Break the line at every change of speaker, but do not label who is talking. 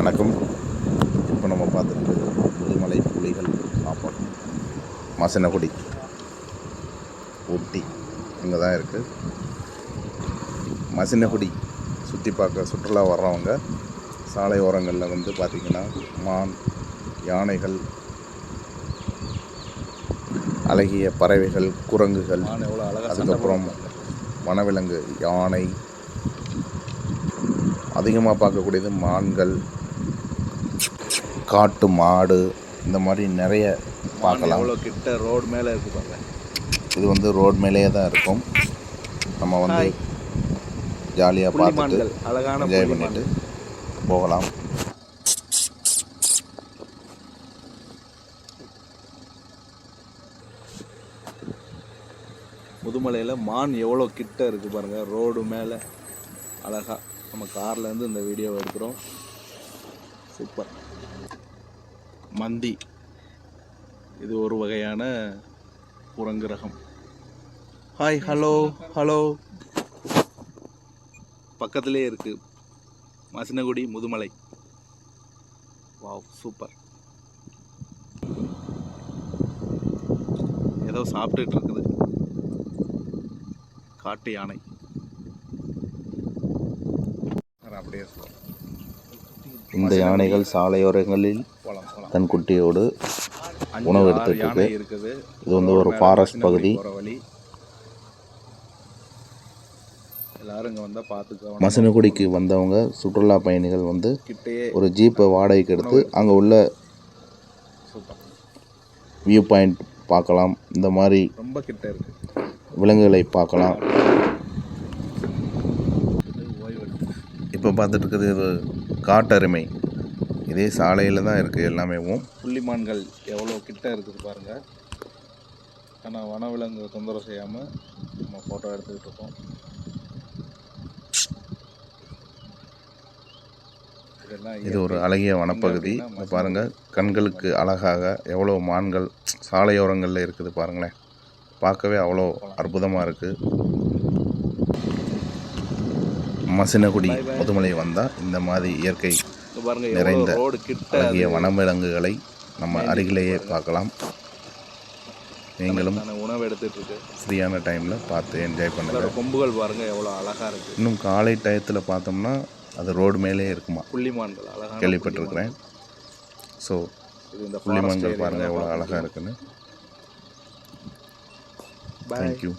வணக்கம். இப்போ நம்ம பார்த்துட்டு முதுமலை புலிகள் காப்பகம் மசனகுடி ஊட்டி இங்கே தான் இருக்குது மசினகுடி சுற்றி பார்க்க சுற்றுலா வர்றவங்க சாலை ஓரங்களில் வந்து பார்த்திங்கன்னா மான் யானைகள் அழகிய பறவைகள் குரங்குகள் அதுக்கப்புறம் வனவிலங்கு யானை அதிகமாக பார்க்கக்கூடியது மான்கள் காட்டு மாடு இந்த மாதிரி நிறைய பார்க்கலாம்.
எவ்வளோ கிட்ட ரோடு மேலே இருக்கு பாருங்க.
இது வந்து ரோட் மேலேயே தான் இருக்கும். நம்ம வந்து. ஜாலியாக பார்த்துட்டு
அழகான
என்ஜாய் பண்ணிட்டு. போகலாம்.
முதுமலையில் மான் எவ்வளோ கிட்ட இருக்கு பாருங்க. ரோடு மேலே. அழகா நம்ம கார்ல இருந்து இந்த வீடியோவை எடுக்கிறோம். சூப்பர். மந்தி. இது ஒரு வகையான புறங்கிரகம் ஹாய் ஹலோ ஹலோ பக்கத்திலே இருக்கு மசினகுடி முதுமலை. வாவ் சூப்பர் ஏதோ சாப்பிட்டுட்டு இருக்குது. காட்டு யானை. அப்படியே
இந்த யானைகள் சாலையோரங்களில் தன் குட்டியோடு உணவு எடுத்துட்டு.
இருக்குது.
இது வந்து ஒரு ஃபாரஸ்ட் பகுதி. மசனகுடிக்கு வந்தவங்க சுற்றுலா பயணிகள் வந்து ஒரு ஜீப்பை வாடகைக்கு எடுத்து அங்கே உள்ள வியூ பாயிண்ட் பார்க்கலாம். இந்த மாதிரி
ரொம்ப கிட்ட இருக்கு.
விலங்குகளை பார்க்கலாம். இப்போ பார்த்துட்டு இருக்கிறது இது காட்டெருமை. இதே சாலையில் தான் இருக்குது எல்லாமேவும்
புள்ளிமான்கள் எவ்வளோ கிட்ட இருக்குது பாருங்க. ஆனால் வனவிலங்கு தொந்தரவு செய்யாமல் நம்ம ஃபோட்டோ எடுத்துக்கிட்டு இருக்கோம்.
இது ஒரு. அழகிய வனப்பகுதி.
எங்க
இங்க
அப்படின்னா
பாருங்க. கண்களுக்கு அழகாக எவ்வளோ மான்கள் சாலையோரங்களில் இருக்குது பாருங்களேன். பார்க்கவே அவ்வளோ அற்புதமாக இருக்குது மசினகுடி முதுமலை வந்தால் இந்த மாதிரி இயற்கை நிறைந்த
ரோடு கிட்ட
அழகிய வனவிலங்குகளை நம்ம அருகிலேயே பார்க்கலாம். நீங்களும்
உணவு எடுத்துட்டு
ஃப்ரீயான டைமில் பார்த்து என்ஜாய் பண்ணுங்கள்
கொம்புகள் பாருங்கள் எவ்வளோ அழகாக இருக்குது
இன்னும் காலை டயத்தில் பார்த்தோம்னா அது ரோடு மேலே இருக்குமா?
புள்ளிமான்கள் அழகாக
கேள்விப்பட்டிருக்கிறேன். ஸோ
இந்த புள்ளிமான்கள்
பாருங்கள் எவ்வளோ அழகாக இருக்குன்னு தேங்க்யூ